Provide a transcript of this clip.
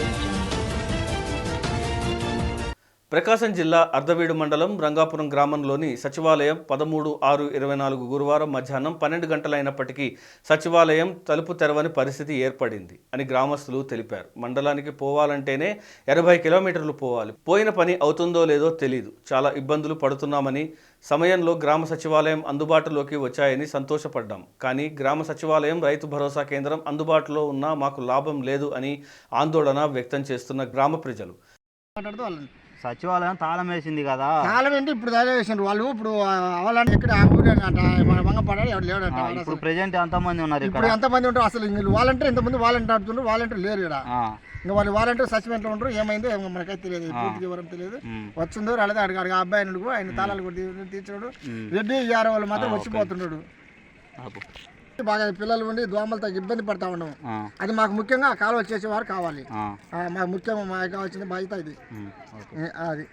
Thank you. ప్రకాశం జిల్లా అర్ధవీడు మండలం రంగాపురం గ్రామంలోని సచివాలయం పదమూడు ఆరు ఇరవై నాలుగు గురువారం మధ్యాహ్నం పన్నెండు గంటలైనప్పటికీ సచివాలయం తలుపు తెరవని పరిస్థితి ఏర్పడింది అని గ్రామస్తులు తెలిపారు. మండలానికి పోవాలంటేనే ఎనభై కిలోమీటర్లు పోవాలి. పోయిన పని అవుతుందో లేదో తెలీదు. చాలా ఇబ్బందులు పడుతున్నామని సమయంలో గ్రామ సచివాలయం అందుబాటులోకి వచ్చాయని సంతోషపడ్డాం. కానీ గ్రామ సచివాలయం రైతు భరోసా కేంద్రం అందుబాటులో ఉన్నా మాకు లాభం లేదు అని ఆందోళన వ్యక్తం చేస్తున్న గ్రామ ప్రజలు. సచివాలయం తాళం వేసింది కదా. కాలం ఏంటి? ఇప్పుడు దాని వేసిండ్రు. వాళ్ళు ఇప్పుడు అవ్వాలంటే ఇక్కడ అంట మన వంగపడాలి ఎవరు లేడంట. ఇప్పుడు. ప్రెజెంట్ ఎంతమంది ఉన్నారు ఇప్పుడు ఎంతమంది ఉంటారు? అసలు ఇంక వాలంటీర్ ఎంతమంది వాలంటీర్ ఆడుతుండ్రు వాలంటీర్ లేరు ఇక్కడ ఇంకా వాళ్ళు వాలంటీర్ సస్పెండ్లో ఉంటారు? ఏమైందో ఏమో మనకైతే తెలియదు. పూర్తిగా వివరం తెలియదు. వచ్చిందో రాలేదో అడిగి అడిగి ఆ అబ్బాయి ఆయన తాళాలు కూడా తీర్చాడు. రెడ్డి యారో వాళ్ళు మాత్రం వచ్చిపోతున్నాడు. బాగా పిల్లలు ఉండి దోమలతో ఇబ్బంది పడతా ఉన్నాం అది మాకు ముఖ్యంగా కాలువ చేసేవారు కావాలి. మాకు ముఖ్యంగా మాకు కావాల్సిన బాధ్యత ఇది. అది.